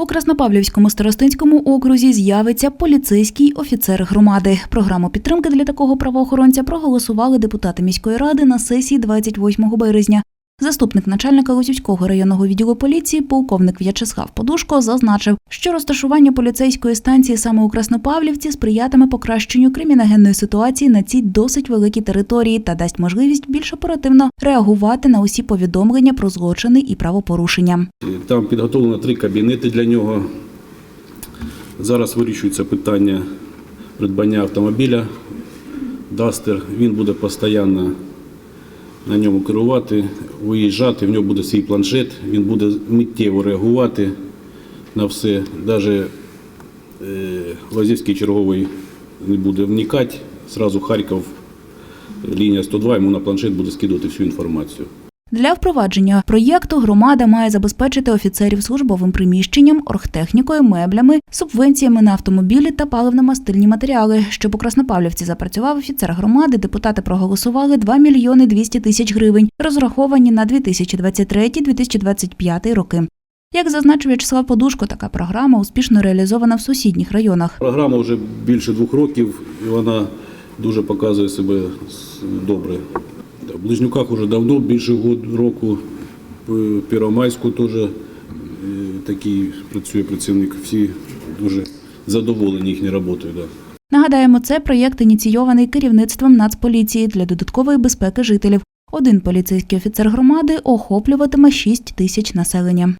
У Краснопавлівському старостинському окрузі з'явиться поліцейський офіцер громади. Програму підтримки для такого правоохоронця проголосували депутати міської ради на сесії 28 березня. Заступник начальника Лосівського районного відділу поліції, полковник В'ячеслав Подушко, зазначив, що розташування поліцейської станції саме у Краснопавлівці сприятиме покращенню криміногенної ситуації на цій досить великій території та дасть можливість більш оперативно реагувати на усі повідомлення про злочини і правопорушення. Там підготовлено три кабінети для нього. Зараз вирішується питання придбання автомобіля Дастер. Він буде постійно на ньому керувати, виїжджати, в нього буде свій планшет, він буде миттєво реагувати на все. Навіть Лазівський черговий не буде вникати, зразу Харків, лінія 102, йому на планшет буде скидувати всю інформацію. Для впровадження проєкту громада має забезпечити офіцерів службовим приміщенням, оргтехнікою, меблями, субвенціями на автомобілі та паливно-мастильні матеріали. Щоб у Краснопавлівці запрацював офіцер громади, депутати проголосували 2 мільйони 200 тисяч гривень, розраховані на 2023-2025 роки. Як зазначив В'ячеслав Подушко, така програма успішно реалізована в сусідніх районах. Програма вже більше двох років і вона дуже показує себе добре. В Близнюках вже давно, більше року. В Піромайську теж е, такий працює працівник. Всі дуже задоволені їхньою роботою. Да. Нагадаємо, це проєкт ініційований керівництвом Нацполіції для додаткової безпеки жителів. Один поліцейський офіцер громади охоплюватиме 6 тисяч населення.